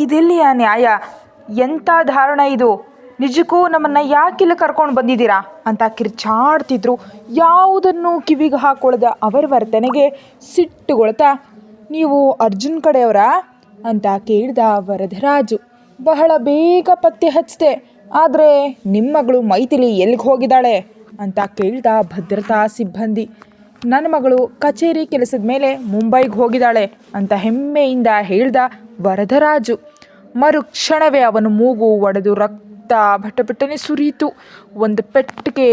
ಇದೆಲ್ಲಿಯ ನ್ಯಾಯ? ಎಂಥ ಧಾರಣ ಇದು? ನಿಜಕ್ಕೂ ನಮ್ಮನ್ನು ಯಾಕಿಲ್ಲ ಕರ್ಕೊಂಡು ಬಂದಿದ್ದೀರಾ? ಅಂತ ಕಿರ್ಚಾಡ್ತಿದ್ರು. ಯಾವುದನ್ನು ಕಿವಿಗೆ ಹಾಕೊಳ್ಳದ ಅವರ ವರ್ತನೆಗೆ ಸಿಟ್ಟುಗೊಳ್ತಾ, ನೀವು ಅರ್ಜುನ್ ಕಡೆಯವರ? ಅಂತ ಕೇಳಿದ ವರದರಾಜು. ಬಹಳ ಬೇಗ ಪತ್ತೆ ಹಚ್ಚಿದೆ ಆದರೆ ನಿಮ್ಮ ಮಗಳು ಮೈಥಿಲಿ ಎಲ್ಲಿಗೆ ಹೋಗಿದ್ದಾಳೆ? ಅಂತ ಕೇಳಿದ ಭದ್ರತಾ ಸಿಬ್ಬಂದಿ. ನನ್ನ ಮಗಳು ಕಚೇರಿ ಕೆಲಸದ ಮೇಲೆ ಮುಂಬೈಗೆ ಹೋಗಿದ್ದಾಳೆ ಅಂತ ಹೆಮ್ಮೆಯಿಂದ ಹೇಳ್ದ ವರದರಾಜು. ಮರುಕ್ಷಣವೇ ಅವನ ಮೂಗು ಒಡೆದು ರಕ್ತ ಭಟಭಟನೆ ಸುರಿಯಿತು. ಒಂದು ಪೆಟ್ಟಿಗೆ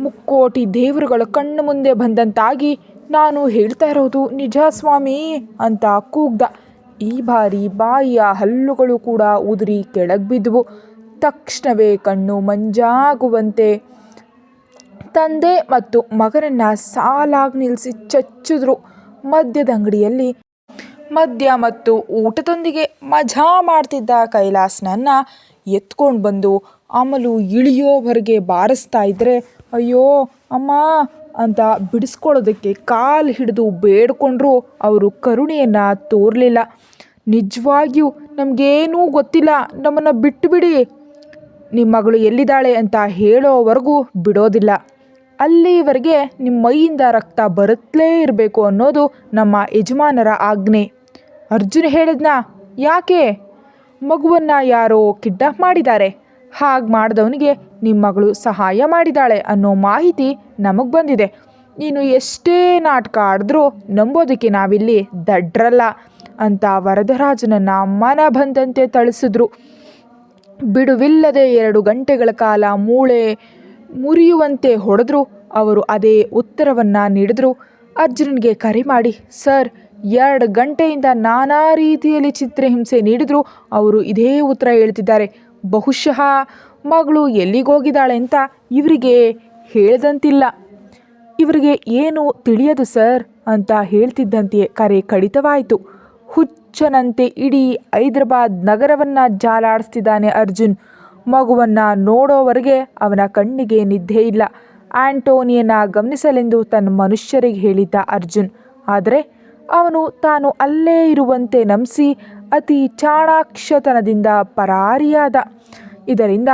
ಮುಕ್ಕೋಟಿ ದೇವರುಗಳು ಕಣ್ಣು ಮುಂದೆ ಬಂದಂತಾಗಿ, ನಾನು ಹೇಳ್ತಾ ಇರೋದು ನಿಜ ಸ್ವಾಮಿ ಅಂತ ಕೂಗ್ದ. ಈ ಬಾರಿ ಬಾಯಿಯ ಹಲ್ಲುಗಳು ಕೂಡ ಉದುರಿ ಕೆಳಗೆ ಬಿದ್ದವು ತಕ್ಷಣವೇ ಕಣ್ಣು ಮಂಜಾಗುವಂತೆ ತಂದೆ ಮತ್ತು ಮಗನನ್ನ ಸಾಲಾಗಿ ನಿಲ್ಲಿಸಿ ಚಚ್ಚಿದ್ರು. ಮದ್ಯದ ಅಂಗಡಿಯಲ್ಲಿ ಮದ್ಯ ಮತ್ತು ಊಟದೊಂದಿಗೆ ಮಜಾ ಮಾಡ್ತಿದ್ದ ಕೈಲಾಸ್ನನ್ನ ಎತ್ಕೊಂಡು ಬಂದು ಅಮಲು ಇಳಿಯೋವರೆಗೆ ಬಾರಿಸ್ತಾ ಇದ್ದರೆ ಅಯ್ಯೋ, ಅಮ್ಮ ಅಂತ ಬಿಡಿಸ್ಕೊಳ್ಳೋದಕ್ಕೆ ಕಾಲು ಹಿಡಿದು ಬೇಡ್ಕೊಂಡ್ರು ಅವರು ಕರುಣೆಯನ್ನು ತೋರಲಿಲ್ಲ. ನಿಜವಾಗಿಯೂ ನಮಗೇನೂ ಗೊತ್ತಿಲ್ಲ, ನಮ್ಮನ್ನು ಬಿಟ್ಟುಬಿಡಿ ನಿಮ್ಮ ಮಗಳು ಎಲ್ಲಿದ್ದಾಳೆ ಅಂತ ಹೇಳೋವರೆಗೂ ಬಿಡೋದಿಲ್ಲ. ಅಲ್ಲಿವರೆಗೆ ನಿಮ್ಮ ಮೈಯಿಂದ ರಕ್ತ ಬರುತ್ತಲೇ ಇರಬೇಕು ಅನ್ನೋದು ನಮ್ಮ ಯಜಮಾನರ ಆಜ್ಞೆ. ಅರ್ಜುನ್ ಹೇಳಿದ್ನ, ಯಾಕೆ? ಮಗುವನ್ನು ಯಾರೋ ಕಿಡ್ನಾಪ್ ಮಾಡಿದ್ದಾರೆ. ಹಾಗೆ ಮಾಡಿದವನಿಗೆ ನಿಮ್ಮ ಮಗಳು ಸಹಾಯ ಮಾಡಿದ್ದಾಳೆ ಅನ್ನೋ ಮಾಹಿತಿ ನಮಗೆ ಬಂದಿದೆ. ನೀನು ಎಷ್ಟೇ ನಾಟಕ ಆಡಿದ್ರೂ ನಂಬೋದಕ್ಕೆ ನಾವಿಲ್ಲಿ ದಡ್ರಲ್ಲ ಅಂತ ವರದರಾಜನನ್ನ ಮನ ಬಂದಂತೆ ತಳಿಸಿದ್ರು. ಬಿಡುವಿಲ್ಲದೆ ಎರಡು ಗಂಟೆಗಳ ಕಾಲ ಮೂಳೆ ಮುರಿಯುವಂತೆ ಹೊಡೆದ್ರು. ಅವರು ಅದೇ ಉತ್ತರವನ್ನು ನೀಡಿದ್ರು. ಅರ್ಜುನನಿಗೆ ಕರೆ ಮಾಡಿ, ಸರ್, ಎರಡು ಗಂಟೆಯಿಂದ ನಾನಾ ರೀತಿಯಲ್ಲಿ ಚಿತ್ರಹಿಂಸೆ ನೀಡಿದ್ರು. ಅವರು ಇದೇ ಉತ್ತರ ಹೇಳ್ತಿದ್ದಾರೆ. ಬಹುಶಃ ಮಗಳು ಎಲ್ಲಿಗೋಗಿದ್ದಾಳೆ ಅಂತ ಇವರಿಗೆ ಹೇಳ್ದಂತಿಲ್ಲ. ಇವರಿಗೆ ಏನು ತಿಳಿಯದು, ಸರ್? ಅಂತ ಹೇಳ್ತಿದ್ದಂತೆಯೇ ಕರೆ ಕಡಿತವಾಯಿತು. ಹುಚ್ಚನಂತೆ ಇಡೀ ಹೈದರಾಬಾದ್ ನಗರವನ್ನು ಜಾಲಾಡಿಸ್ತಿದ್ದಾನೆ ಅರ್ಜುನ್. ಮಗುವನ್ನು ನೋಡೋವರೆಗೆ ಅವನ ಕಣ್ಣಿಗೆ ನಿದ್ದೆ ಇಲ್ಲ. ಆಂಟೋನಿಯನ್ನ ಗಮನಿಸಲೆಂದು ತನ್ನ ಮನುಷ್ಯರಿಗೆ ಹೇಳಿದ್ದ ಅರ್ಜುನ್. ಆದರೆ ಅವನು ತಾನು ಅಲ್ಲೇ ಇರುವಂತೆ ನಂಬಿಸಿ ಅತಿ ಚಾಣಾಕ್ಷತನದಿಂದ ಪರಾರಿಯಾದ. ಇದರಿಂದ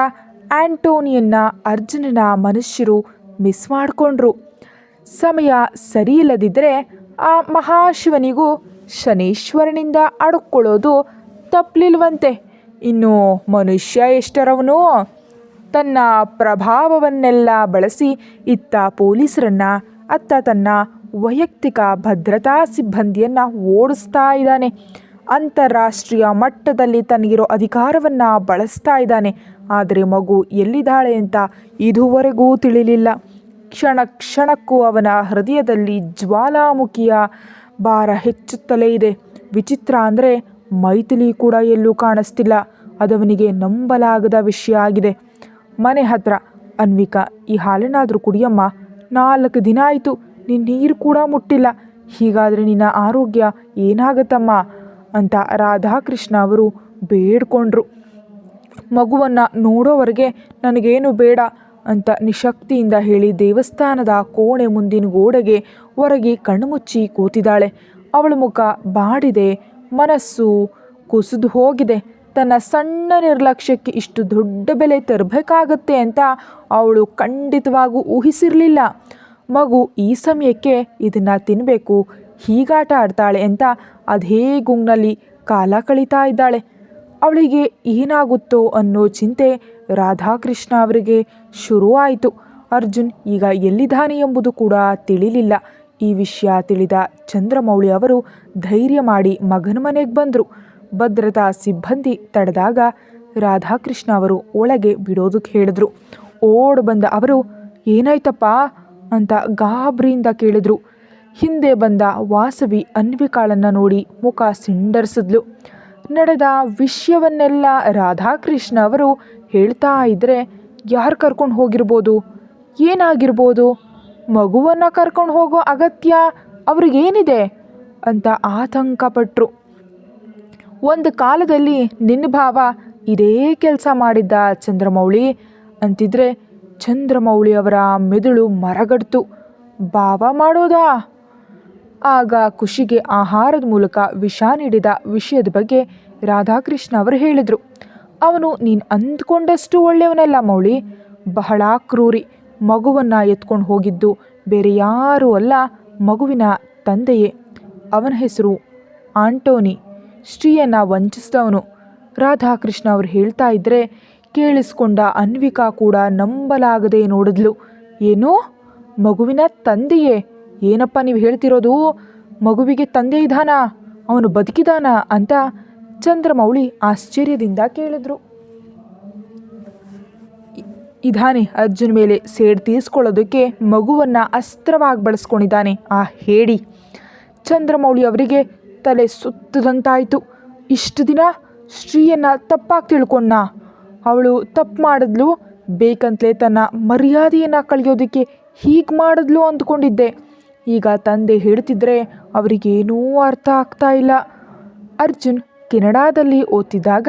ಆಂಟೋನಿಯನ್ನ ಅರ್ಜುನನ ಮನುಷ್ಯರು ಮಿಸ್ ಮಾಡಿಕೊಂಡ್ರು. ಸಮಯ ಸರಿಯಿಲ್ಲದಿದ್ದರೆ ಆ ಮಹಾಶಿವನಿಗೂ ಶನೀಶ್ವರನಿಂದ ಅಡುಕೊಳ್ಳೋದು ತಪ್ಪಲಿಲ್ವಂತೆ ಇನ್ನು ಮನುಷ್ಯ ಎಷ್ಟರವನು ತನ್ನ ಪ್ರಭಾವವನ್ನೆಲ್ಲ ಬಳಸಿ ಇತ್ತ ಪೊಲೀಸರನ್ನು, ಅತ್ತ ತನ್ನ ವೈಯಕ್ತಿಕ ಭದ್ರತಾ ಸಿಬ್ಬಂದಿಯನ್ನು ಓಡಿಸ್ತಾ ಇದ್ದಾನೆ. ಅಂತಾರಾಷ್ಟ್ರೀಯ ಮಟ್ಟದಲ್ಲಿ ತನಗಿರೋ ಅಧಿಕಾರವನ್ನು ಬಳಸ್ತಾ ಇದ್ದಾನೆ. ಆದರೆ ಮಗು ಎಲ್ಲಿದ್ದಾಳೆ ಅಂತ ಇದುವರೆಗೂ ತಿಳಿಲಿಲ್ಲ. ಕ್ಷಣ ಕ್ಷಣಕ್ಕೂ ಅವನ ಹೃದಯದಲ್ಲಿ ಜ್ವಾಲಾಮುಖಿಯ ಭಾರ ಹೆಚ್ಚುತ್ತಲೇ ಇದೆ. ವಿಚಿತ್ರ ಅಂದರೆ ಮೈಥಿಲಿ ಕೂಡ ಎಲ್ಲೂ ಕಾಣಿಸ್ತಿಲ್ಲ. ಅದವನಿಗೆ ನಂಬಲಾಗದ ವಿಷಯ ಆಗಿದೆ. ಮನೆ ಹತ್ರ, ಅನ್ವಿಕಾ, ಈ ಹಾಲನ್ನಾದರೂ ಕುಡಿಯಮ್ಮ. ನಾಲ್ಕು ದಿನ ಆಯಿತು ನಿನ್ನ ನೀರು ಕೂಡ ಮುಟ್ಟಿಲ್ಲ. ಹೀಗಾದರೆ ನಿನ್ನ ಆರೋಗ್ಯ ಏನಾಗತ್ತಮ್ಮ? ಅಂತ ರಾಧಾಕೃಷ್ಣ ಅವರು ಬೇಡ್ಕೊಂಡ್ರು. ಮಗುವನ್ನು ನೋಡೋವರೆಗೆ, ನನಗೇನು ಬೇಡ ಅಂತ ನಿಶಕ್ತಿಯಿಂದ ಹೇಳಿ ದೇವಸ್ಥಾನದ ಕೋಣೆ ಮುಂದಿನ ಗೋಡೆಗೆ ಹೊರಗೆ ಕಣ್ಮುಚ್ಚಿ ಕೂತಿದ್ದಾಳೆ. ಅವಳ ಮುಖ ಬಾಡಿದೆ ಮನಸ್ಸು ಕುಸಿದು ಹೋಗಿದೆ. ತನ್ನ ಸಣ್ಣ ನಿರ್ಲಕ್ಷ್ಯಕ್ಕೆ ಇಷ್ಟು ದೊಡ್ಡ ಬೆಲೆ ತರಬೇಕಾಗತ್ತೆ ಅಂತ ಅವಳು ಖಂಡಿತವಾಗೂ ಊಹಿಸಿರಲಿಲ್ಲ. ಮಗು ಈ ಸಮಯಕ್ಕೆ ಇದನ್ನು ತಿನ್ನಬೇಕು ಹೀಗಾಟ ಆಡ್ತಾಳೆ ಅಂತ ಅದೇ ಗುಂಗ್ನಲ್ಲಿ ಕಾಲ ಕಳೀತಾ ಇದ್ದಾಳೆ. ಅವಳಿಗೆ ಏನಾಗುತ್ತೋ ಅನ್ನೋ ಚಿಂತೆ ರಾಧಾಕೃಷ್ಣ ಅವರಿಗೆ ಶುರುವಾಯಿತು. ಅರ್ಜುನ್ ಈಗ ಎಲ್ಲಿದ್ದಾನೆ ಎಂಬುದು ಕೂಡ ತಿಳಿಲಿಲ್ಲ. ಈ ವಿಷಯ ತಿಳಿದ ಚಂದ್ರಮೌಳಿ ಅವರು ಧೈರ್ಯ ಮಾಡಿ ಮಗನ ಮನೆಗೆ ಬಂದರು. ಭದ್ರತಾ ಸಿಬ್ಬಂದಿ ತಡೆದಾಗ ರಾಧಾಕೃಷ್ಣ ಅವರು ಒಳಗೆ ಬಿಡೋದಕ್ಕೆ ಹೇಳಿದ್ರು. ಓಡ್ ಬಂದ ಅವರು, ಏನಾಯ್ತಪ್ಪ? ಅಂತ ಗಾಬರಿಯಿಂದ ಕೇಳಿದ್ರು. ಹಿಂದೆ ಬಂದ ವಾಸವಿ ಅನ್ವಿಕಾಳನ್ನು ನೋಡಿ ಮುಖ ಸಿಂಡರಿಸಿದ್ಲು. ನಡೆದ ವಿಷಯವನ್ನೆಲ್ಲ ರಾಧಾಕೃಷ್ಣ ಅವರು ಹೇಳ್ತಾ ಇದ್ದರೆ ಯಾರು ಕರ್ಕೊಂಡು ಹೋಗಿರ್ಬೋದು? ಏನಾಗಿರ್ಬೋದು? ಮಗುವನ್ನು ಕರ್ಕೊಂಡು ಹೋಗೋ ಅಗತ್ಯ ಅವ್ರಿಗೇನಿದೆ ಅಂತ ಆತಂಕಪಟ್ಟರು ಒಂದು ಕಾಲದಲ್ಲಿ ನಿನ್ನ ಭಾವ ಇದೇ ಕೆಲಸ ಮಾಡಿದ್ದ ಚಂದ್ರಮೌಳಿ ಅಂತಿದ್ರೆ ಚಂದ್ರಮೌಳಿ ಅವರ ಮೆದುಳು ಮರಗಡ್ತು. ಭಾವ ಮಾಡೋದಾ? ಆಗ ಖುಷಿಗೆ ಆಹಾರದ ಮೂಲಕ ವಿಷ ನೀಡಿದ ವಿಷಯದ ಬಗ್ಗೆ ರಾಧಾಕೃಷ್ಣ ಅವರು ಹೇಳಿದರು. ಅವನು ನೀನು ಅಂದ್ಕೊಂಡಷ್ಟು ಒಳ್ಳೆಯವನಲ್ಲ ಮೌಳಿ, ಬಹಳ ಕ್ರೂರಿ. ಮಗುವನ್ನು ಎತ್ಕೊಂಡು ಹೋಗಿದ್ದು ಬೇರೆ ಯಾರೂ ಅಲ್ಲ ಮಗುವಿನ ತಂದೆಯೇ. ಅವನ ಹೆಸರು ಆಂಟೋನಿ. ಶ್ರೀಯನ್ನು ವಂಚಿಸಿದವನು. ರಾಧಾಕೃಷ್ಣ ಅವರು ಹೇಳ್ತಾ ಇದ್ದರೆ ಕೇಳಿಸ್ಕೊಂಡ ಅನ್ವಿಕಾ ಕೂಡ ನಂಬಲಾಗದೆ ನೋಡಿದ್ಲು. ಏನು? ಮಗುವಿನ ತಂದೆಯೇ? ಏನಪ್ಪ ನೀವು ಹೇಳ್ತಿರೋದು? ಮಗುವಿಗೆ ತಂದೆ ಇದ್ದಾನಾ? ಅವನು ಬದುಕಿದಾನಾ? ಅಂತ ಚಂದ್ರಮೌಳಿ ಆಶ್ಚರ್ಯದಿಂದ ಕೇಳಿದ್ರು. ಇದಾನೆ ಅರ್ಜುನ್ ಮೇಲೆ ಸೇಡ್ ತೀರಿಸ್ಕೊಳ್ಳೋದಕ್ಕೆ ಮಗುವನ್ನು ಅಸ್ತ್ರವಾಗಿ ಬಳಸ್ಕೊಂಡಿದ್ದಾನೆ. ಆ ಹೇಳಿ ಚಂದ್ರಮೌಳಿ ಅವರಿಗೆ ತಲೆ ಸುತ್ತದಂತಾಯಿತು. ಇಷ್ಟು ದಿನ ಶ್ರೀಯನ್ನು ತಪ್ಪಾಗಿ ತಿಳ್ಕೊಂಡ ಅವಳು ತಪ್ಪು ಮಾಡಿದ್ಲು, ಬೇಕಂತಲೇ ತನ್ನ ಮರ್ಯಾದೆಯನ್ನು ಕಳೆಯೋದಕ್ಕೆ ಹೀಗೆ ಮಾಡಿದ್ಲು ಅಂದ್ಕೊಂಡಿದ್ದೆ. ಈಗ ತಂದೆ ಹೇಳ್ತಿದ್ರೆ ಅವರಿಗೇನೂ ಅರ್ಥ ಆಗ್ತಾ ಇಲ್ಲ. ಅರ್ಜುನ್ ಕೆನಡಾದಲ್ಲಿ ಓದ್ತಿದ್ದಾಗ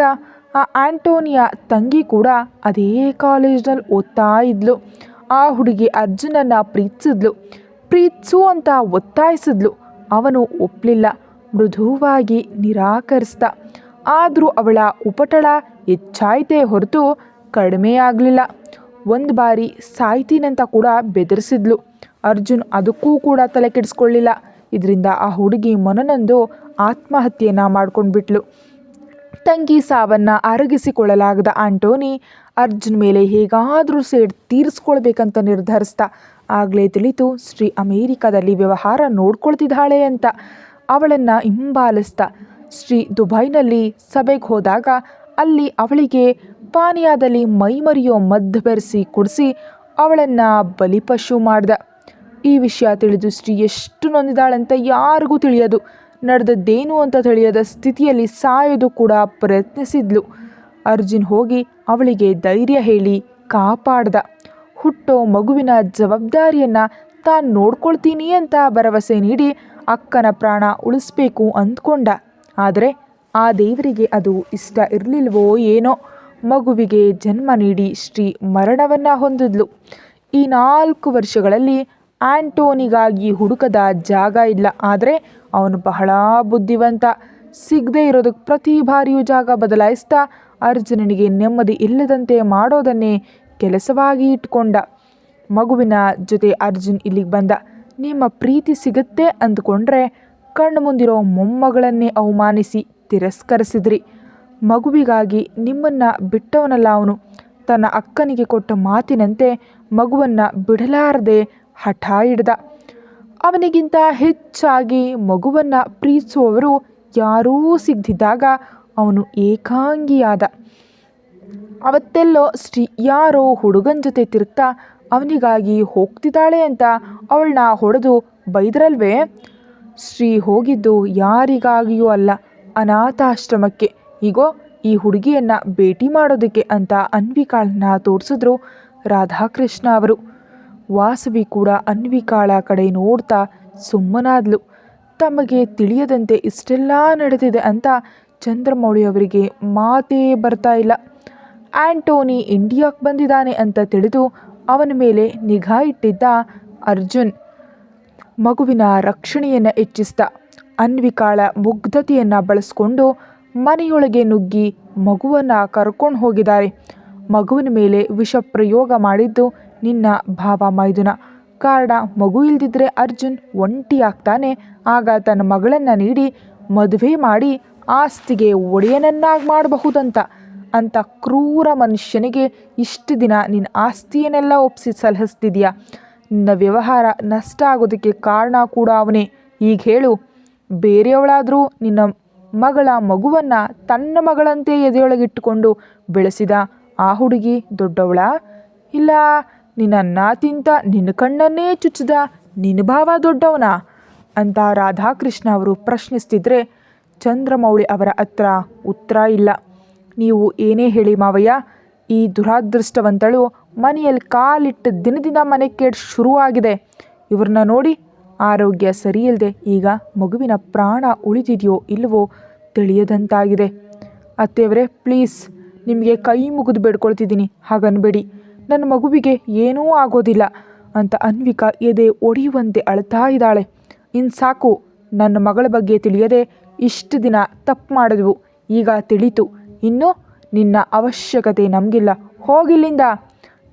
ಆ ಆಂಟೋನಿಯ ತಂಗಿ ಕೂಡ ಅದೇ ಕಾಲೇಜ್ನಲ್ಲಿ ಓದ್ತಾ ಇದ್ಲು. ಆ ಹುಡುಗಿ ಅರ್ಜುನನ್ನು ಪ್ರೀತಿಸಿದ್ಲು. ಪ್ರೀತಿಸು ಅಂತ ಒತ್ತಾಯಿಸಿದ್ಲು. ಅವನು ಒಪ್ಪಲಿಲ್ಲ ಮೃದುವಾಗಿ ನಿರಾಕರಿಸ್ದ. ಆದರೂ ಅವಳ ಉಪಟಳ ಹೆಚ್ಚಾಯಿತೇ ಹೊರತು ಕಡಿಮೆ ಆಗಲಿಲ್ಲ. ಒಂದು ಬಾರಿ ಸಾಯ್ತೀನಂತ ಕೂಡ ಬೆದರಿಸಿದ್ಲು. ಅರ್ಜುನ್ ಅದಕ್ಕೂ ಕೂಡ ತಲೆ ಕೆಡಿಸ್ಕೊಳ್ಳಿಲ್ಲ ಇದರಿಂದ ಆ ಹುಡುಗಿ ಮೊನನೊಂದು ಆತ್ಮಹತ್ಯೆಯನ್ನು ಮಾಡ್ಕೊಂಡ್ಬಿಟ್ಲು. ತಂಗಿ ಸಾವನ್ನು ಅರಗಿಸಿಕೊಳ್ಳಲಾಗದ ಆಂಟೋನಿ ಅರ್ಜುನ್ ಮೇಲೆ ಹೇಗಾದರೂ ಸೇಡ್ ತೀರಿಸ್ಕೊಳ್ಬೇಕಂತ ನಿರ್ಧರಿಸ್ದ ಆಗಲೇ ತಿಳಿತು ಶ್ರೀ ಅಮೇರಿಕಾದಲ್ಲಿ ವ್ಯವಹಾರ ನೋಡ್ಕೊಳ್ತಿದ್ದಾಳೆ ಅಂತ ಅವಳನ್ನು ಹಿಂಬಾಲಿಸ್ದ ಶ್ರೀ ದುಬೈನಲ್ಲಿ ಸಭೆಗೆ ಹೋದಾಗ ಅಲ್ಲಿ ಅವಳಿಗೆ ಪಾನೀಯದಲ್ಲಿ ಮೈಮರಿಯೋ ಮದ್ದು ಬೆರೆಸಿ ಕುಡಿಸಿ ಅವಳನ್ನು ಬಲಿಪಶು ಮಾಡ್ದ. ಈ ವಿಷಯ ತಿಳಿದು ಶ್ರೀ ಎಷ್ಟು ನೊಂದಿದಾಳಂತ ಯಾರಿಗೂ ತಿಳಿಯೋದು. ನಡೆದದ್ದೇನು ಅಂತ ತಿಳಿಯದ ಸ್ಥಿತಿಯಲ್ಲಿ ಸಾಯೋದು ಕೂಡ ಪ್ರಯತ್ನಿಸಿದ್ಲು. ಅರ್ಜುನ್ ಹೋಗಿ ಅವಳಿಗೆ ಧೈರ್ಯ ಹೇಳಿ ಕಾಪಾಡ್ದ. ಹುಟ್ಟೋ ಮಗುವಿನ ಜವಾಬ್ದಾರಿಯನ್ನು ತಾನು ನೋಡ್ಕೊಳ್ತೀನಿ ಅಂತ ಭರವಸೆ ನೀಡಿ ಅಕ್ಕನ ಪ್ರಾಣ ಉಳಿಸ್ಬೇಕು ಅಂದ್ಕೊಂಡ. ಆದರೆ ಆ ದೇವರಿಗೆ ಅದು ಇಷ್ಟ ಇರಲಿಲ್ವೋ ಏನೋ ಮಗುವಿಗೆ ಜನ್ಮ ನೀಡಿ ಶ್ರೀ ಮರಣವನ್ನು ಹೊಂದಿದ್ಲು. ಈ ನಾಲ್ಕು ವರ್ಷಗಳಲ್ಲಿ ಆಂಟೋನಿಗಾಗಿ ಹುಡುಕದ ಜಾಗ ಇಲ್ಲ. ಆದರೆ ಅವನು ಬಹಳ ಬುದ್ಧಿವಂತ. ಸಿಗದೇ ಇರೋದಕ್ಕೆ ಪ್ರತಿ ಬಾರಿಯೂ ಜಾಗ ಬದಲಾಯಿಸ್ತಾ ಅರ್ಜುನನಿಗೆ ನೆಮ್ಮದಿ ಇಲ್ಲದಂತೆ ಮಾಡೋದನ್ನೇ ಕೆಲಸವಾಗಿ ಇಟ್ಕೊಂಡ. ಮಗುವಿನ ಜೊತೆ ಅರ್ಜುನ್ ಇಲ್ಲಿಗೆ ಬಂದ. ನಿಮ್ಮ ಪ್ರೀತಿ ಸಿಗುತ್ತೆ? ಅಂದ್ಕೊಂಡ್ರೆ ಕಣ್ಣು ಮುಂದಿರೋ ಮೊಮ್ಮಗಳನ್ನೇ ಅವಮಾನಿಸಿ ತಿರಸ್ಕರಿಸಿದ್ರಿ. ಮಗುವಿಗಾಗಿ ನಿಮ್ಮನ್ನು ಬಿಟ್ಟವನಲ್ಲ ಅವನು. ತನ್ನ ಅಕ್ಕನಿಗೆ ಕೊಟ್ಟ ಮಾತಿನಂತೆ ಮಗುವನ್ನು ಬಿಡಲಾರದೆ ಹಠ ಹಿಡ್ದ. ಅವನಿಗಿಂತ ಹೆಚ್ಚಾಗಿ ಮಗುವನ್ನು ಪ್ರೀತಿಸುವವರು ಯಾರೂ ಸಿಗದಿದ್ದಾಗ ಅವನು ಏಕಾಂಗಿಯಾದ. ಅವತ್ತೆಲ್ಲೋ ಶ್ರೀ ಯಾರೋ ಹುಡುಗನ ಜೊತೆ ತಿರುಗ್ತಾ ಅವನಿಗಾಗಿ ಹೋಗ್ತಿದ್ದಾಳೆ ಅಂತ ಅವಳನ್ನ ಹೊಡೆದು ಬೈದ್ರಲ್ವೇ? ಶ್ರೀ ಹೋಗಿದ್ದು ಯಾರಿಗಾಗಿಯೂ ಅಲ್ಲ, ಅನಾಥಾಶ್ರಮಕ್ಕೆ. ಈಗೋ ಈ ಹುಡುಗಿಯನ್ನು ಭೇಟಿ ಮಾಡೋದಕ್ಕೆ ಅಂತ ಅನ್ವಿಕಾಳನ್ನ ತೋರಿಸಿದ್ರು ರಾಧಾಕೃಷ್ಣ ಅವರು. ವಾಸವಿ ಕೂಡ ಅನ್ವಿಕಾಳ ಕಡೆ ನೋಡ್ತಾ ಸುಮ್ಮನಾದ್ಲು. ತಮಗೆ ತಿಳಿಯದಂತೆ ಇಷ್ಟೆಲ್ಲ ನಡೆದಿದೆ ಅಂತ ಚಂದ್ರಮೌಳಿ ಅವರಿಗೆ ಮಾತೇ ಬರ್ತಾ ಇಲ್ಲ. ಆಂಟೋನಿ ಇಂಡಿಯಾಕ್ಕೆ ಬಂದಿದ್ದಾನೆ ಅಂತ ತಿಳಿದು ಅವನ ಮೇಲೆ ನಿಗಾ ಇಟ್ಟಿದ್ದ ಅರ್ಜುನ್. ಮಗುವಿನ ರಕ್ಷಣೆಯನ್ನು ಹೆಚ್ಚಿಸ್ದ ಅನ್ವಿಕಾಳ ಮುಗ್ಧತೆಯನ್ನು ಬಳಸ್ಕೊಂಡು ಮನೆಯೊಳಗೆ ನುಗ್ಗಿ ಮಗುವನ್ನು ಕರ್ಕೊಂಡು ಹೋಗಿದ್ದಾರೆ. ಮಗುವಿನ ಮೇಲೆ ವಿಷ ಪ್ರಯೋಗ ಮಾಡಿದ್ದು ನಿನ್ನ ಭಾವ ಮೈದುನ. ಕಾರಣ ಮಗು ಇಲ್ದಿದ್ರೆ ಅರ್ಜುನ್ ಒಂಟಿ ಆಗ್ತಾನೆ. ಆಗ ತನ್ನ ಮಗಳನ್ನು ನೀಡಿ ಮದುವೆ ಮಾಡಿ ಆಸ್ತಿಗೆ ಒಡೆಯನನ್ನಾಗಿ ಮಾಡಬಹುದಂತ. ಅಂತ ಕ್ರೂರ ಮನುಷ್ಯನಿಗೆ ಇಷ್ಟು ದಿನ ನಿನ್ನ ಆಸ್ತಿಯನ್ನೆಲ್ಲ ಒಪ್ಪಿಸಿ ಸಲಹಿಸ್ತಿದ್ಯಾ? ನಿನ್ನ ವ್ಯವಹಾರ ನಷ್ಟ ಆಗೋದಕ್ಕೆ ಕಾರಣ ಕೂಡ ಅವನೇ. ಈಗ ಹೇಳು, ಬೇರೆಯವಳಾದರೂ ನಿನ್ನ ಮಗಳ ಮಗುವನ್ನು ತನ್ನ ಮಗಳಂತೆ ಎದೆಯೊಳಗಿಟ್ಟುಕೊಂಡು ಬೆಳೆಸಿದ ಆ ಹುಡುಗಿ ದೊಡ್ಡವಳ? ಇಲ್ಲ ನಿನ್ನ ನಾತಿಂತ ತಿಂತ ನಿನ್ನ ಕಣ್ಣನ್ನೇ ಚುಚ್ಚಿದ ನಿನ್ನ ಭಾವ ದೊಡ್ಡವನ ಅಂತ ರಾಧಾಕೃಷ್ಣ ಅವರು ಪ್ರಶ್ನಿಸ್ತಿದ್ರೆ ಚಂದ್ರಮೌಳಿ ಅವರ ಹತ್ರ ಉತ್ತರ ಇಲ್ಲ. ನೀವು ಏನೇ ಹೇಳಿ ಮಾವಯ್ಯ, ಈ ದುರಾದೃಷ್ಟವಂತಳು ಮನೆಯಲ್ಲಿ ಕಾಲಿಟ್ಟ ದಿನದಿಂದ ಮನೆ ಕೇಡ್ ಶುರುವಾಗಿದೆ. ಇವ್ರನ್ನ ನೋಡಿ ಆರೋಗ್ಯ ಸರಿಯಿಲ್ಲದೆ ಈಗ ಮಗುವಿನ ಪ್ರಾಣ ಉಳಿದಿದೆಯೋ ಇಲ್ಲವೋ ತಿಳಿಯದಂತಾಗಿದೆ. ಅತ್ತೆಯವರೇ, ಪ್ಲೀಸ್ ನಿಮಗೆ ಕೈ ಮುಗಿದು ಬೇಡ್ಕೊಳ್ತಿದ್ದೀನಿ, ಹಾಗನ್ಬೇಡಿ. ನನ್ನ ಮಗುವಿಗೆ ಏನೂ ಆಗೋದಿಲ್ಲ ಅಂತ ಅನ್ವಿಕಾ ಎದೆ ಒಡೆಯುವಂತೆ ಅಳ್ತಾ ಇದ್ದಾಳೆ. ಇನ್ನು ಸಾಕು, ನನ್ನ ಮಗಳ ಬಗ್ಗೆ ತಿಳಿಯದೆ ಇಷ್ಟು ದಿನ ತಪ್ಪು ಮಾಡಿದ್ವು. ಈಗ ತಿಳಿತು. ಇನ್ನು ನಿನ್ನ ಅವಶ್ಯಕತೆ ನಮಗಿಲ್ಲ. ಹೋಗಿಲ್ಲಿಂದ.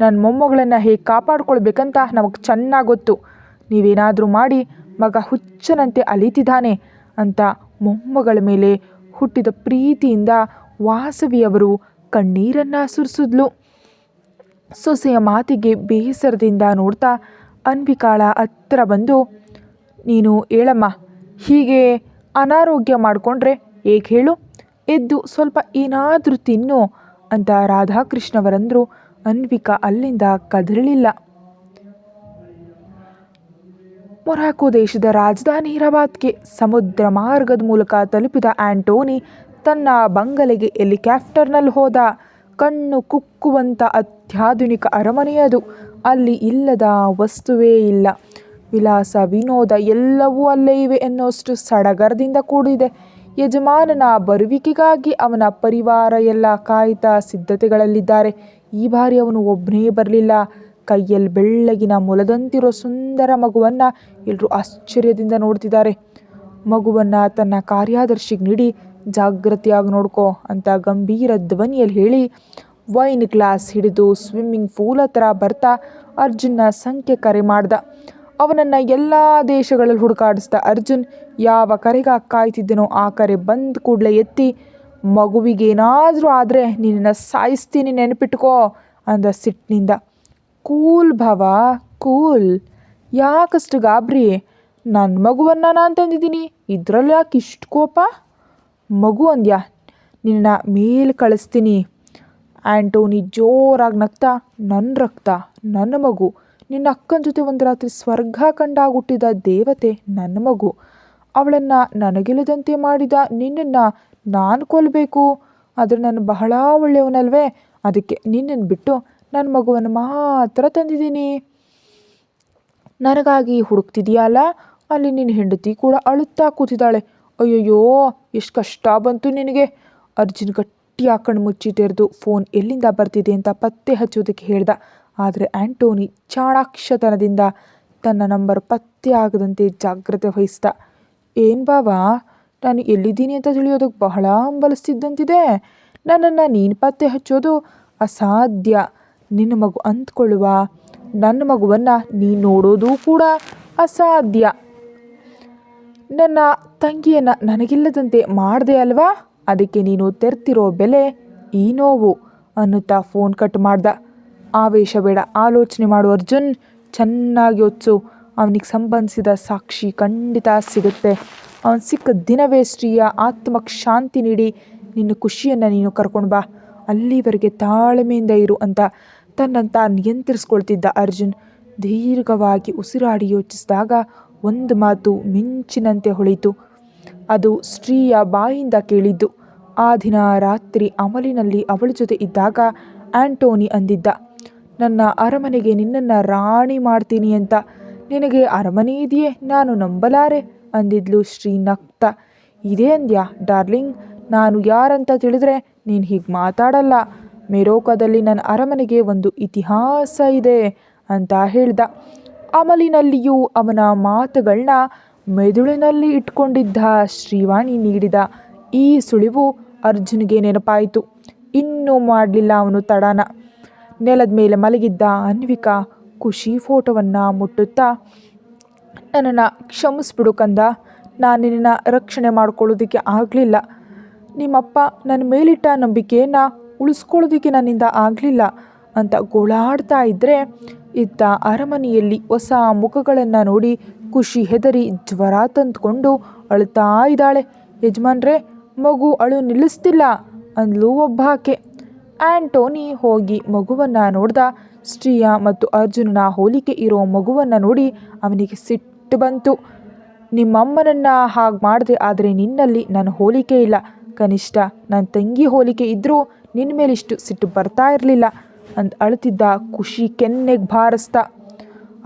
ನನ್ನ ಮೊಮ್ಮಗಳನ್ನು ಹೇಗೆ ಕಾಪಾಡ್ಕೊಳ್ಬೇಕಂತ ನಮಗೆ ಚೆನ್ನಾಗಿ ಗೊತ್ತು. ನೀವೇನಾದರೂ ಮಾಡಿ ಮಗ ಹುಚ್ಚನಂತೆ ಅಲಿತಿದ್ದಾನೆ ಅಂತ ಮೊಮ್ಮಗಳ ಮೇಲೆ ಹುಟ್ಟಿದ ಪ್ರೀತಿಯಿಂದ ವಾಸವಿಯವರು ಕಣ್ಣೀರನ್ನು ಸುರಿಸಿದ್ಲು. ಸೊಸೆಯ ಮಾತಿಗೆ ಬೇಸರದಿಂದ ನೋಡ್ತಾ ಅನ್ವಿಕಾಳ ಹತ್ರ ಬಂದು, ನೀನು ಹೇಳಮ್ಮ, ಹೀಗೆ ಅನಾರೋಗ್ಯ ಮಾಡಿಕೊಂಡ್ರೆ ಹೇಗೆ ಹೇಳು? ಎದ್ದು ಸ್ವಲ್ಪ ಏನಾದರೂ ತಿನ್ನು ಅಂತ ರಾಧಾಕೃಷ್ಣವರಂದರು ಅನ್ವಿಕಾ ಅಲ್ಲಿಂದ ಕದರಲಿಲ್ಲ. ಮೊರಾಕೋ ದೇಶದ ರಾಜಧಾನಿ ಹಿರಾಬಾದ್ಗೆ ಸಮುದ್ರ ಮಾರ್ಗದ ಮೂಲಕ ತಲುಪಿದ ಆಂಟೋನಿ ತನ್ನ ಬಂಗಲೆಗೆ ಹೆಲಿಕಾಪ್ಟರ್ನಲ್ಲಿ ಹೋದ. ಕಣ್ಣು ಕುಕ್ಕುವಂಥ ಅತ್ಯಾಧುನಿಕ ಅರಮನೆಯದು. ಅಲ್ಲಿ ಇಲ್ಲದ ವಸ್ತುವೇ ಇಲ್ಲ. ವಿಲಾಸ ವಿನೋದ ಎಲ್ಲವೂ ಅಲ್ಲೇ ಇವೆ ಎನ್ನುವಷ್ಟು ಸಡಗರದಿಂದ ಕೂಡಿದೆ. ಯಜಮಾನನ ಬರುವಿಕೆಗಾಗಿ ಅವನ ಪರಿವಾರ ಎಲ್ಲ ಕಾಯ್ತಾ ಸಿದ್ಧತೆಗಳಲ್ಲಿದ್ದಾರೆ. ಈ ಬಾರಿ ಅವನು ಒಬ್ಬನೇ ಬರಲಿಲ್ಲ. ಕೈಯಲ್ಲಿ ಬೆಳ್ಳಗಿನ ಮೊಲದಂತಿರೋ ಸುಂದರ ಮಗುವನ್ನು ಎಲ್ಲರೂ ಆಶ್ಚರ್ಯದಿಂದ ನೋಡ್ತಿದ್ದಾರೆ. ಮಗುವನ್ನು ತನ್ನ ಕಾರ್ಯದರ್ಶಿಗೆ ನೀಡಿ ಜಾಗ್ರತೆಯಾಗಿ ನೋಡ್ಕೋ ಅಂತ ಗಂಭೀರ ಧ್ವನಿಯಲ್ಲಿ ಹೇಳಿ ವೈನ್ ಗ್ಲಾಸ್ ಹಿಡಿದು ಸ್ವಿಮ್ಮಿಂಗ್ ಪೂಲ್ ಹತ್ರ ಬರ್ತಾ ಅರ್ಜುನ್ನ ಸಂಖ್ಯೆ ಕರೆ ಮಾಡ್ದ. ಅವನನ್ನು ಎಲ್ಲ ದೇಶಗಳಲ್ಲಿ ಹುಡುಕಾಡಿಸ್ದ ಅರ್ಜುನ್ ಯಾವ ಕರೆಗಾಗಿ ಕಾಯ್ತಿದ್ದನೋ ಆ ಕರೆ ಬಂದ ಕೂಡಲೇ ಎತ್ತಿ, ಮಗುವಿಗೇನಾದರೂ ಆದರೆ ನಿನ್ನನ್ನು ಸಾಯಿಸ್ತೀನಿ, ನೆನಪಿಟ್ಕೋ ಅಂದ ಸಿಟ್ಟಿನಿಂದ. ಕೂಲ್ ಭವ, ಕೂಲ್. ಯಾಕಷ್ಟು ಗಾಬರಿ? ನನ್ನ ಮಗುವನ್ನು ನಾನು ತಂದಿದ್ದೀನಿ. ಇದರಲ್ಲಿ ಯಾಕೆ ಇಷ್ಟು ಕೋಪ? ಮಗು ಅಂದ್ಯಾ, ನಿನ್ನ ಮೇಲೆ ಕಳಿಸ್ತೀನಿ. ಆ್ಯಂಟೋನಿ ಜೋರಾಗಿ ನಗ್ತಾ ನನ್ನ ರಕ್ತ, ನನ್ನ ಮಗು, ನಿನ್ನ ಅಕ್ಕನ ಜೊತೆ ಒಂದು ರಾತ್ರಿ ಸ್ವರ್ಗ ಕಂಡಾಗುಟ್ಟಿದ ದೇವತೆ ನನ್ನ ಮಗು. ಅವಳನ್ನು ನನಗಿಲ್ಲದಂತೆ ಮಾಡಿದ ನಿನ್ನನ್ನು ನಾನು ಕೊಲ್ಲಬೇಕು ಆದರೆ ನಾನು ಬಹಳ ಒಳ್ಳೆಯವನಲ್ವೇ, ಅದಕ್ಕೆ ನಿನ್ನನ್ನು ಬಿಟ್ಟು ನನ್ನ ಮಗುವನ್ನು ಮಾತ್ರ ತಂದಿದ್ದೀನಿ. ನನಗಾಗಿ ಹುಡುಕ್ತಿದೆಯಲ್ಲ ಅಲ್ಲಿ ನಿನ್ನ ಹೆಂಡತಿ ಕೂಡ ಅಳುತ್ತಾ ಕೂತಿದ್ದಾಳೆ. ಅಯ್ಯಯ್ಯೋ, ಎಷ್ಟು ಕಷ್ಟ ಬಂತು ನಿನಗೆ. ಅರ್ಜುನ್ ಗಟ್ಟಿ ಹಾಕೊಂಡು ಮುಚ್ಚಿ ತೆರೆದು ಫೋನ್ ಎಲ್ಲಿಂದ ಬರ್ತಿದೆ ಅಂತ ಪತ್ತೆ ಹಚ್ಚೋದಕ್ಕೆ ಹೇಳ್ದ. ಆದರೆ ಆ್ಯಂಟೋನಿ ಚಾಣಾಕ್ಷತನದಿಂದ ತನ್ನ ನಂಬರ್ ಪತ್ತೆ ಆಗದಂತೆ ಜಾಗ್ರತೆ ವಹಿಸ್ದ. ಏನು ಬಾವಾ, ನಾನು ಎಲ್ಲಿದ್ದೀನಿ ಅಂತ ತಿಳಿಯೋದಕ್ಕೆ ಬಹಳ ಹಂಬಲಿಸ್ತಿದ್ದಂತಿದೆ ನನ್ನನ್ನು ನೀನು ಪತ್ತೆ ಹಚ್ಚೋದು ಅಸಾಧ್ಯ. ನಿನ್ನ ಮಗು ಅಂದ್ಕೊಳ್ಳುವ ನನ್ನ ಮಗುವನ್ನು ನೀನು ನೋಡೋದು ಕೂಡ ಅಸಾಧ್ಯ. ನನ್ನ ತಂಗಿಯನ್ನು ನನಗಿಲ್ಲದಂತೆ ಮಾಡಿದೆ ಅಲ್ವಾ? ಅದಕ್ಕೆ ನೀನು ತೆರ್ತಿರೋ ಬೆಲೆ ಈ ನೋವು ಅನ್ನುತ್ತಾ ಫೋನ್ ಕಟ್ ಮಾಡ್ದ. ಆವೇಶ ಬೇಡ, ಆಲೋಚನೆ ಮಾಡು ಅರ್ಜುನ್. ಚೆನ್ನಾಗಿ ಒತ್ತು ಅವನಿಗೆ ಸಂಬಂಧಿಸಿದ ಸಾಕ್ಷಿ ಖಂಡಿತ ಸಿಗುತ್ತೆ. ಅವನು ಸಿಕ್ಕ ದಿನವೇ ಸ್ತ್ರೀಯ ಆತ್ಮಕ್ಕೆ ಶಾಂತಿ ನೀಡಿ ನಿನ್ನ ಖುಷಿಯನ್ನು ನೀನು ಕರ್ಕೊಂಡು ಬಾ. ಅಲ್ಲಿವರೆಗೆ ತಾಳ್ಮೆಯಿಂದ ಇರು ಅಂತ ತನ್ನಂತ ನಿಯಂತ್ರಿಸ್ಕೊಳ್ತಿದ್ದ ಅರ್ಜುನ್ ದೀರ್ಘವಾಗಿ ಉಸಿರಾಡಿ ಯೋಚಿಸಿದಾಗ ಒಂದು ಮಾತು ಮಿಂಚಿನಂತೆ ಹೊಳಿತು. ಅದು ಸ್ತ್ರೀಯ ಬಾಯಿಂದ ಕೇಳಿದ್ದು. ಆ ದಿನ ರಾತ್ರಿ ಅಮಲಿನಲ್ಲಿ ಅವಳ ಜೊತೆ ಇದ್ದಾಗ ಆಂಟೋನಿ ಅಂದಿದ್ದ, ನನ್ನ ಅರಮನೆಗೆ ನಿನ್ನನ್ನು ರಾಣಿ ಮಾಡ್ತೀನಿ ಅಂತ. ನಿನಗೆ ಅರಮನೆ ಇದೆಯೇ? ನಾನು ನಂಬಲಾರೆ? ಅಂದಿದ್ಲು ಶ್ರೀ ನಕ್ತ. ಇದೇ ಅಂದ್ಯಾ, ಡಾರ್ಲಿಂಗ್? ನಾನು ಯಾರಂತ ತಿಳಿದ್ರೆ ನೀನು ಹೀಗೆ ಮಾತಾಡಲ್ಲ. ಮೆರೋಕದಲ್ಲಿ ನನ್ನ ಅರಮನೆಗೆ ಒಂದು ಇತಿಹಾಸ ಇದೆ ಅಂತ ಹೇಳ್ದ. ಅಮಲಿನಲ್ಲಿಯೂ ಅವನ ಮಾತುಗಳನ್ನ ಮೆದುಳಿನಲ್ಲಿ ಇಟ್ಕೊಂಡಿದ್ದ ಶ್ರೀವಾಣಿ ನೀಡಿದ ಈ ಸುಳಿವು ಅರ್ಜುನ್ಗೆ ನೆನಪಾಯಿತು. ಇನ್ನೂ ಮಾಡಲಿಲ್ಲ ಅವನು ತಡಾನ. ನೆಲದ ಮೇಲೆ ಮಲಗಿದ್ದ ಅನ್ವಿಕಾ ಖುಷಿ ಫೋಟೋವನ್ನು ಮುಟ್ಟುತ್ತಾ, ನನ್ನನ್ನು ಕ್ಷಮಿಸ್ಬಿಡು ಕಂದ. ನಾನು ನಿನ್ನ ರಕ್ಷಣೆ ಮಾಡ್ಕೊಳ್ಳೋದಕ್ಕೆ ಆಗಲಿಲ್ಲ. ನಿಮ್ಮಪ್ಪ ನನ್ನ ಮೇಲಿಟ್ಟ ನಂಬಿಕೆಯನ್ನು ಉಳಿಸ್ಕೊಳ್ಳೋದಕ್ಕೆ ನನ್ನಿಂದ ಆಗಲಿಲ್ಲ ಅಂತ ಗೋಳಾಡ್ತಾ ಇದ್ದರೆ ಇದ್ದ ಅರಮನೆಯಲ್ಲಿ ಹೊಸ ಮುಖಗಳನ್ನು ನೋಡಿ ಖುಷಿ ಹೆದರಿ ಜ್ವರ ತಂದ್ಕೊಂಡು ಅಳ್ತಾ ಇದ್ದಾಳೆ. ಯಜಮಾನ್ರೆ, ಮಗು ಅಳು ನಿಲ್ಲಿಸ್ತಿಲ್ಲ, ಅಂದ್ಲು ಒಬ್ಬ ಆಕೆ. ಆ್ಯಂಟೋನಿ ಹೋಗಿ ಮಗುವನ್ನು ನೋಡ್ದ. ಸ್ತ್ರೀಯ ಮತ್ತು ಅರ್ಜುನನ ಹೋಲಿಕೆ ಇರೋ ಮಗುವನ್ನು ನೋಡಿ ಅವನಿಗೆ ಸಿಟ್ಟು ಬಂತು. ನಿಮ್ಮಮ್ಮನನ್ನು ಹಾಗೆ ಮಾಡಿದೆ ಆದರೆ ನಿನ್ನಲ್ಲಿ ನನ್ನ ಹೋಲಿಕೆ ಇಲ್ಲ. ಕನಿಷ್ಠ ನನ್ನ ತಂಗಿ ಹೋಲಿಕೆ ಇದ್ದರೂ ನಿನ್ನ ಮೇಲಿಷ್ಟು ಸಿಟ್ಟು ಬರ್ತಾ ಇರಲಿಲ್ಲ. ಅಂತ ಅಳ್ತಿದ್ದ ಖುಷಿ ಕೆನ್ನೆಗೆ ಬಾರಿಸ್ದ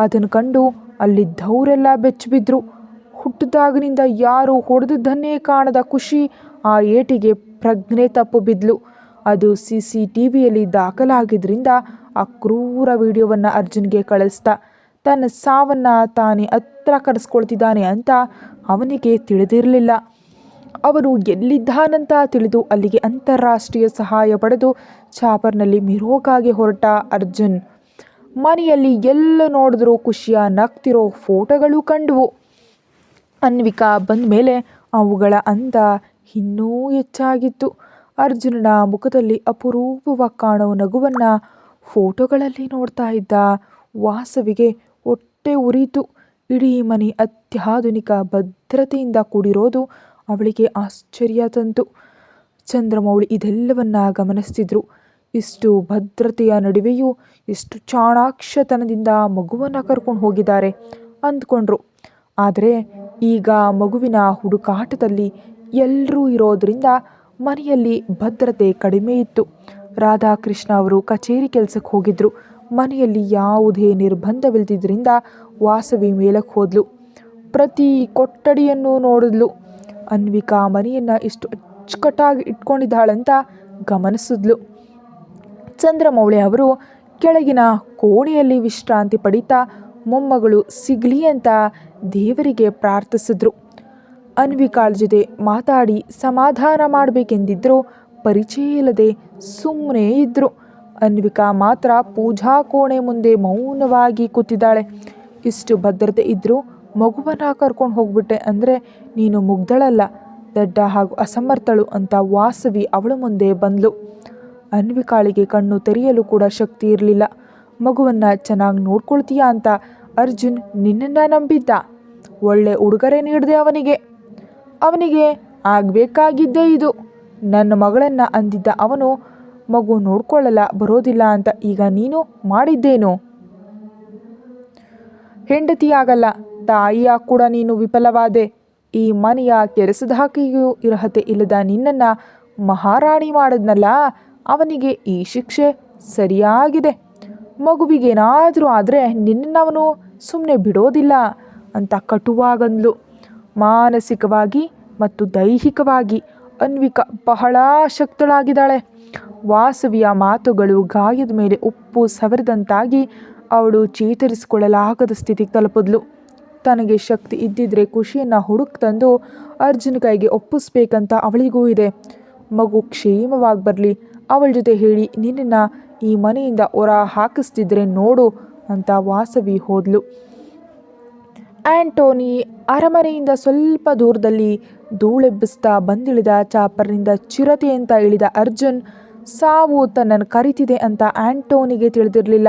ಅದನ್ನು ಕಂಡು ಅಲ್ಲಿದ್ದವರೆಲ್ಲ ಬೆಚ್ಚಿಬಿದ್ರು. ಹುಟ್ಟಿದಾಗಿನಿಂದ ಯಾರು ಹೊಡೆದದ್ದನ್ನೇ ಕಾಣದ ಖುಷಿ ಆ ಏಟಿಗೆ ಪ್ರಜ್ಞೆ ತಪ್ಪು ಬಿದ್ಲು. ಅದು ಸಿ ಸಿ ಟಿ ವಿಯಲ್ಲಿ ದಾಖಲಾಗಿದ್ದರಿಂದ ಆ ಕ್ರೂರ ವಿಡಿಯೋವನ್ನು ಅರ್ಜುನ್ಗೆ ಕಳಿಸ್ದ ತನ್ನ ಸಾವನ್ನು ತಾನೇ ಹತ್ರ ಕರೆಸ್ಕೊಳ್ತಿದ್ದಾನೆ ಅಂತ ಅವನಿಗೆ ತಿಳಿದಿರಲಿಲ್ಲ. ಅವನು ಎಲ್ಲಿದ್ದಾನಂತ ತಿಳಿದು ಅಲ್ಲಿಗೆ ಅಂತಾರಾಷ್ಟ್ರೀಯ ಸಹಾಯ ಪಡೆದು ಚಾಪರ್ನಲ್ಲಿ ಮಿರೋಕಾಗೆ ಹೊರಟ ಅರ್ಜುನ್. ಮನೆಯಲ್ಲಿ ಎಲ್ಲ ನೋಡಿದ್ರೂ ಖುಷಿಯ ನಗ್ತಿರೋ ಫೋಟೋಗಳು ಕಂಡವು. ಅನ್ವಿಕಾ ಬಂದ ಮೇಲೆ ಅವುಗಳ ಅಂದ ಇನ್ನೂ ಹೆಚ್ಚಾಗಿತ್ತು. ಅರ್ಜುನನ ಮುಖದಲ್ಲಿ ಅಪರೂಪವಾಗಿ ಕಾಣೋ ನಗುವನ್ನು ಫೋಟೋಗಳಲ್ಲಿ ನೋಡ್ತಾ ಇದ್ದ. ವಾಸವಿಗೆ ಹೊಟ್ಟೆ ಉರಿಯಿತು ಇಡೀ ಮನೆ ಅತ್ಯಾಧುನಿಕ ಭದ್ರತೆಯಿಂದ ಕೂಡಿರೋದು ಅವಳಿಗೆ ಆಶ್ಚರ್ಯ ತಂತು ಚಂದ್ರಮೌಳಿ ಇದೆಲ್ಲವನ್ನ ಗಮನಿಸ್ತಿದ್ರು ಇಷ್ಟು ಭದ್ರತೆಯ ನಡುವೆಯೂ ಇಷ್ಟು ಚಾಣಾಕ್ಷತನದಿಂದ ಮಗುವನ್ನು ಕರ್ಕೊಂಡು ಹೋಗಿದ್ದಾರೆ ಅಂದ್ಕೊಂಡ್ರು. ಆದರೆ ಈಗ ಮಗುವಿನ ಹುಡುಕಾಟದಲ್ಲಿ ಎಲ್ಲರೂ ಇರೋದರಿಂದ ಮನೆಯಲ್ಲಿ ಭದ್ರತೆ ಕಡಿಮೆ ಇತ್ತು. ರಾಧಾಕೃಷ್ಣ ಅವರು ಕಚೇರಿ ಕೆಲಸಕ್ಕೆ ಹೋಗಿದ್ರು. ಮನೆಯಲ್ಲಿ ಯಾವುದೇ ನಿರ್ಬಂಧವಿಲ್ಲದಿದ್ದರಿಂದ ವಾಸವಿ ಮೇಲಕ್ಕೆ ಹೋದ್ಲು. ಪ್ರತಿ ಕೊಠಡಿಯನ್ನು ನೋಡಿದ್ಲು. ಅನ್ವಿಕಾ ಮನೆಯನ್ನು ಇಷ್ಟು ಅಚ್ಚುಕಟ್ಟಾಗಿ ಇಟ್ಕೊಂಡಿದ್ದಾಳಂತ ಗಮನಿಸಿದ್ಲು. ಚಂದ್ರಮೌಳಿ ಅವರು ಕೆಳಗಿನ ಕೋಣೆಯಲ್ಲಿ ವಿಶ್ರಾಂತಿ ಪಡಿತಾ ಮೊಮ್ಮಗಳು ಸಿಗಲಿ ಅಂತ ದೇವರಿಗೆ ಪ್ರಾರ್ಥಿಸಿದ್ರು. ಅನ್ವಿಕಾಳ ಜೊತೆ ಮಾತಾಡಿ ಸಮಾಧಾನ ಮಾಡಬೇಕೆಂದಿದ್ರು ಪರಿಚಯ ಇಲ್ಲದೆ ಸುಮ್ಮನೆ ಇದ್ದರು ಅನ್ವಿಕಾ ಮಾತ್ರ ಪೂಜಾ ಕೋಣೆ ಮುಂದೆ ಮೌನವಾಗಿ ಕೂತಿದ್ದಾಳೆ. ಇಷ್ಟು ಭದ್ರತೆ ಇದ್ದರೂ ಮಗುವನ್ನು ಕರ್ಕೊಂಡು ಹೋಗ್ಬಿಟ್ಟೆ ಅಂದರೆ ನೀನು ಮುಗ್ದಳಲ್ಲ, ದಡ್ಡ ಹಾಗೂ ಅಸಮರ್ಥಳು ಅಂತ ವಾಸವಿ ಅವಳ ಮುಂದೆ ಬಂದ್ಲು. ಅನ್ವಿಕಾಳಿಗೆ ಕಣ್ಣು ತೆರೆಯಲು ಕೂಡ ಶಕ್ತಿ ಇರಲಿಲ್ಲ. ಮಗುವನ್ನು ಚೆನ್ನಾಗಿ ನೋಡ್ಕೊಳ್ತೀಯಾ ಅಂತ ಅರ್ಜುನ್ ನಿನ್ನನ್ನು ನಂಬಿದ್ದ. ಒಳ್ಳೆ ಉಡುಗೊರೆ ನೀಡಿದೆ ಅವನಿಗೆ. ಅವನಿಗೆ ಆಗಬೇಕಾಗಿದ್ದೇ ಇದು. ನನ್ನ ಮಗಳನ್ನು ಅಂದಿದ್ದ ಅವನು, ಮಗು ನೋಡ್ಕೊಳ್ಳಲ್ಲ, ಬರೋದಿಲ್ಲ ಅಂತ ಈಗ ನೀನು ಮಾಡಿದ್ದೇನು? ಹೆಂಡತಿಯಾಗಲ್ಲ ತಾಯಿಯಾಗಿ ಕೂಡ ನೀನು ವಿಫಲವಾದೆ. ಈ ಮನೆಯ ಕೆಲಸದಾಕೆಯೂ ಇರಹತೆ ಇಲ್ಲದ ನಿನ್ನನ್ನು ಮಹಾರಾಣಿ ಮಾಡಿದ್ನಲ್ಲ, ಅವನಿಗೆ ಈ ಶಿಕ್ಷೆ ಸರಿಯಾಗಿದೆ. ಮಗುವಿಗೇನಾದರೂ ಆದರೆ ನಿನ್ನವನು ಸುಮ್ಮನೆ ಬಿಡೋದಿಲ್ಲ ಅಂತ ಕಟುವಾಗಂದ್ಲು. ಮಾನಸಿಕವಾಗಿ ಮತ್ತು ದೈಹಿಕವಾಗಿ ಅನ್ವಿಕ ಬಹಳ ಶಕ್ತಳಾಗಿದ್ದಾಳೆ. ವಾಸವಿಯ ಮಾತುಗಳು ಗಾಯದ ಮೇಲೆ ಉಪ್ಪು ಸವರಿದಂತಾಗಿ ಅವಳು ಚೇತರಿಸಿಕೊಳ್ಳಲಾಗದ ಸ್ಥಿತಿಗೆ ತಲುಪಿದ್ಲು. ತನಗೆ ಶಕ್ತಿ ಇದ್ದಿದ್ರೆ ಖುಷಿಯನ್ನು ಹುಡುಕ್ ತಂದು ಅರ್ಜುನ್ ಕೈಗೆ ಒಪ್ಪಿಸ್ಬೇಕಂತ ಅವಳಿಗೂ ಇದೆ. ಮಗು ಕ್ಷೇಮವಾಗಿ ಬರಲಿ, ಅವಳ ಜೊತೆ ಹೇಳಿ ನಿನ್ನನ್ನು ಈ ಮನೆಯಿಂದ ಹೊರ ಹಾಕಿಸ್ತಿದ್ರೆ ನೋಡು ಅಂತ ವಾಸವಿ ಹೋದ್ಲು. ಆಂಟೋನಿ ಅರಮನೆಯಿಂದ ಸ್ವಲ್ಪ ದೂರದಲ್ಲಿ ಧೂಳೆಬ್ಬಿಸ್ತಾ ಬಂದಿಳಿದ ಚಾಪರ್ನಿಂದ ಚಿರತೆ ಅಂತ ಇಳಿದ ಅರ್ಜುನ್, ಸಾವು ತನ್ನನ್ನು ಕರಿತಿದೆ ಅಂತ ಆಂಟೋನಿಗೆ ತಿಳಿದಿರಲಿಲ್ಲ.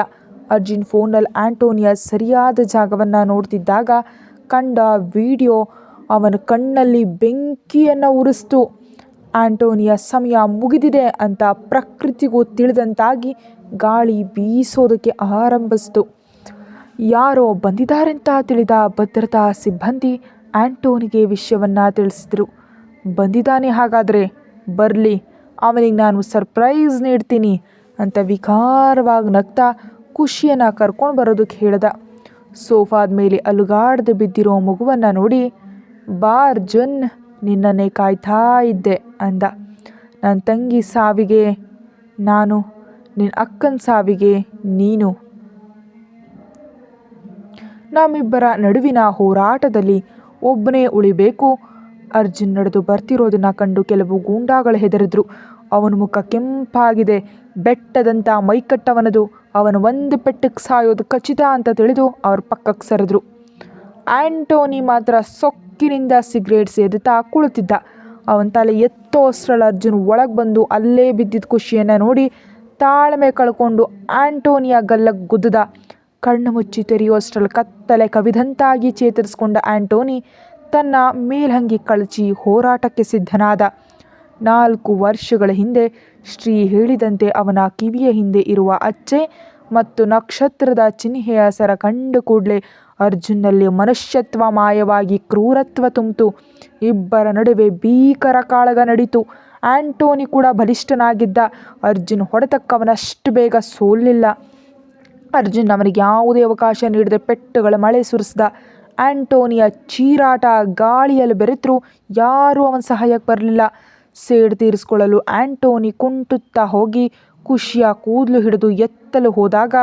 ಅರ್ಜುನ್ ಫೋನಲ್ಲಿ ಆಂಟೋನಿಯ ಸರಿಯಾದ ಜಾಗವನ್ನು ನೋಡ್ತಿದ್ದಾಗ ಕಂಡ ವಿಡಿಯೋ ಅವನ ಕಣ್ಣಲ್ಲಿ ಬೆಂಕಿಯನ್ನು ಉರಿಸ್ತು. ಆಂಟೋನಿಯ ಸಮಯ ಮುಗಿದಿದೆ ಅಂತ ಪ್ರಕೃತಿಗೂ ತಿಳಿದಂತಾಗಿ ಗಾಳಿ ಬೀಸೋದಕ್ಕೆ ಆರಂಭಿಸ್ತು. ಯಾರೋ ಬಂದಿದ್ದಾರೆಂತ ತಿಳಿದ ಭದ್ರತಾ ಸಿಬ್ಬಂದಿ ಆಂಟೋನಿಗೆ ವಿಷಯವನ್ನು ತಿಳಿಸಿದರು. ಬಂದಿದ್ದಾನೆ ಹಾಗಾದರೆ? ಬರಲಿ, ಅವನಿಗೆ ನಾನು ಸರ್ಪ್ರೈಸ್ ನೀಡ್ತೀನಿ ಅಂತ ವಿಕಾರವಾಗಿ ನಗ್ತಾ ಖುಷಿಯನ್ನು ಕರ್ಕೊಂಡು ಬರೋದಕ್ಕೆ ಹೇಳ್ದ. ಸೋಫಾದ ಮೇಲೆ ಅಲುಗಾಡದೆ ಬಿದ್ದಿರೋ ಮಗುವನ್ನು ನೋಡಿ, ಬಾ ಅರ್ಜುನ್, ನಿನ್ನನ್ನೇ ಕಾಯ್ತಾ ಇದ್ದೆ ಅಂದ. ನನ್ನ ತಂಗಿ ಸಾವಿಗೆ, ನಾನು ನಿನ್ನ ಅಕ್ಕನ ಸಾವಿಗೆ, ನೀನು. ನಮ್ಮಿಬ್ಬರ ನಡುವಿನ ಹೋರಾಟದಲ್ಲಿ ಒಬ್ಬನೇ ಉಳಿಬೇಕು. ಅರ್ಜುನ್ ನಡೆದು ಬರ್ತಿರೋದನ್ನ ಕಂಡು ಕೆಲವು ಗೂಂಡಾಗಳು ಹೆದರಿದ್ರು. ಅವನ ಮುಖ ಕೆಂಪಾಗಿದೆ. ಬೆಟ್ಟದಂಥ ಮೈಕಟ್ಟವನದು. ಅವನು ಒಂದು ಪೆಟ್ಟಕ್ಕೆ ಸಾಯೋದು ಖಚಿತ ಅಂತ ತಿಳಿದು ಅವ್ರ ಪಕ್ಕಕ್ಕೆ ಸರಿದ್ರು. ಆಂಟೋನಿ ಮಾತ್ರ ಸೊಕ್ಕಿನಿಂದ ಸಿಗರೇಟ್ ಸೇದುತ್ತಾ ಕುಳಿತಿದ್ದ. ಅವನ ತಲೆ ಎತ್ತೋ ಅಷ್ಟ್ರಲ್ಲಿ ಅರ್ಜುನ್ ಒಳಗೆ ಬಂದು ಅಲ್ಲೇ ಬಿದ್ದಿದ್ದ ಖುಷಿಯನ್ನು ನೋಡಿ ತಾಳ್ಮೆ ಕಳ್ಕೊಂಡು ಆಂಟೋನಿಯ ಗಲ್ಲಕ್ಕೆ ಗುದ್ದದ. ಕಣ್ಣು ಮುಚ್ಚಿ ತೆರೆಯುವಷ್ಟರಲ್ಲಿ ಕತ್ತಲೆ ಕವಿದಂತಾಗಿ ಚೇತರಿಸ್ಕೊಂಡ ಆಂಟೋನಿ ತನ್ನ ಮೇಲ್ಹಂಗಿ ಕಳಚಿ ಹೋರಾಟಕ್ಕೆ ಸಿದ್ಧನಾದ. ನಾಲ್ಕು ವರ್ಷಗಳ ಹಿಂದೆ ಶ್ರೀ ಹೇಳಿದಂತೆ ಅವನ ಕಿವಿಯ ಹಿಂದೆ ಇರುವ ಅಚ್ಚೆ ಮತ್ತು ನಕ್ಷತ್ರದ ಚಿಹ್ನೆಯ ಸರ ಕಂಡು ಕೂಡಲೇ ಅರ್ಜುನಲ್ಲಿ ಮನುಷ್ಯತ್ವ ಮಾಯವಾಗಿ ಕ್ರೂರತ್ವ ತುಂಬಿತು. ಇಬ್ಬರ ನಡುವೆ ಭೀಕರ ಕಾಳಗ ನಡೀತು. ಆಂಟೋನಿ ಕೂಡ ಬಲಿಷ್ಠನಾಗಿದ್ದ ಅರ್ಜುನ್ ಹೊಡೆತಕ್ಕವನಷ್ಟು ಬೇಗ ಸೋಲಿಲ್ಲ. ಅರ್ಜುನ್ ಅವನಿಗೆ ಯಾವುದೇ ಅವಕಾಶ ನೀಡದೆ ಪೆಟ್ಟುಗಳ ಮಳೆ ಸುರಿಸಿದ. ಆಂಟೋನಿಯ ಚೀರಾಟ ಗಾಳಿಯಲ್ಲಿ ಬೆರೆತರೂ ಯಾರೂ ಅವನ ಸಹಾಯಕ್ಕೆ ಬರಲಿಲ್ಲ. ಸೇಡು ತೀರಿಸ್ಕೊಳ್ಳಲು ಆಂಟೋನಿ ಕುಂಟುತ್ತಾ ಹೋಗಿ ಖುಷಿಯ ಕೂದಲು ಹಿಡಿದು ಎತ್ತಲು ಹೋದಾಗ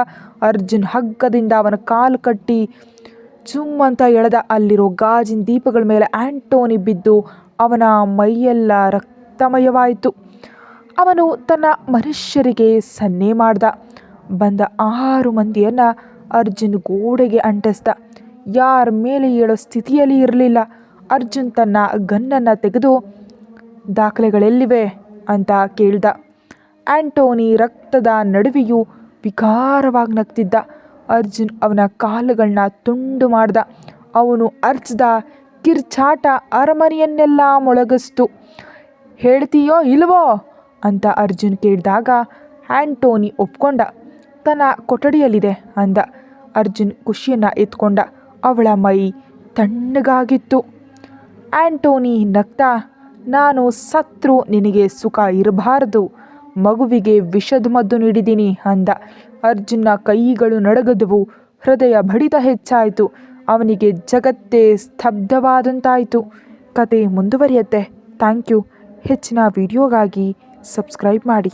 ಅರ್ಜುನ್ ಹಗ್ಗದಿಂದ ಅವನ ಕಾಲು ಕಟ್ಟಿ ಚುಮ್ಮಂತ ಎಳೆದ ಅಲ್ಲಿರೋ ಗಾಜಿನ ದೀಪಗಳ ಮೇಲೆ ಆಂಟೋನಿ ಬಿದ್ದು ಅವನ ಮೈಯೆಲ್ಲ ರಕ್ತಮಯವಾಯಿತು. ಅವನು ತನ್ನ ಮನುಷ್ಯರಿಗೆ ಸನ್ನೆ ಮಾಡ್ದ. ಬಂದ ಆರು ಮಂದಿಯನ್ನು ಅರ್ಜುನ್ ಗೋಡೆಗೆ ಅಂಟಿಸ್ದ. ಯಾರ ಮೇಲೆ ಏಳೋ ಸ್ಥಿತಿಯಲ್ಲಿ ಇರಲಿಲ್ಲ. ಅರ್ಜುನ್ ತನ್ನ ಗನ್ನನ್ನು ತೆಗೆದು ದಾಖಲೆಗಳೆಲ್ಲಿವೆ ಅಂತ ಕೇಳ್ದ. ಆಂಟೋನಿ ರಕ್ತದ ನಡುವೆಯೂ ವಿಕಾರವಾಗಿ ನಗ್ತಿದ್ದ. ಅರ್ಜುನ್ ಅವನ ಕಾಲುಗಳನ್ನ ತುಂಡು ಮಾಡ್ದ. ಅವನು ಅರ್ಚ್ದ, ಕಿರ್ಚಾಟ ಅರಮನೆಯನ್ನೆಲ್ಲ ಮೊಳಗಿಸ್ತು. ಹೇಳ್ತೀಯೋ ಇಲ್ವೋ? ಅಂತ ಅರ್ಜುನ್ ಕೇಳಿದಾಗ ಆಂಟೋನಿ ಒಪ್ಕೊಂಡ. ತನ್ನ ಕೊಠಡಿಯಲ್ಲಿದೆ ಅಂದ. ಅರ್ಜುನ್ ಖುಷಿಯನ್ನು ಎತ್ಕೊಂಡ. ಅವಳ ಮೈ ತಣ್ಣಗಾಗಿತ್ತು. ಆಂಟೋನಿ ನಗ್ತಾ ನಾನು ಸತ್ರು, ನಿನಗೆ ಸುಖ ಇರಬಾರದು. ಮಗುವಿಗೆ ವಿಷದ ಮದ್ದು ನೀಡಿದ್ದೀನಿ ಅಂದ. ಅರ್ಜುನ ಕೈಗಳು ನಡಗದವು. ಹೃದಯ ಬಡಿತ ಹೆಚ್ಚಾಯಿತು. ಅವನಿಗೆ ಜಗತ್ತೇ ಸ್ತಬ್ಧವಾದಂತಾಯಿತು. ಕತೆ ಮುಂದುವರಿಯತ್ತೆ. Thank you. ಹೆಚ್ಚಿನ ವಿಡಿಯೋಗಾಗಿ ಸಬ್ಸ್ಕ್ರೈಬ್ ಮಾಡಿ.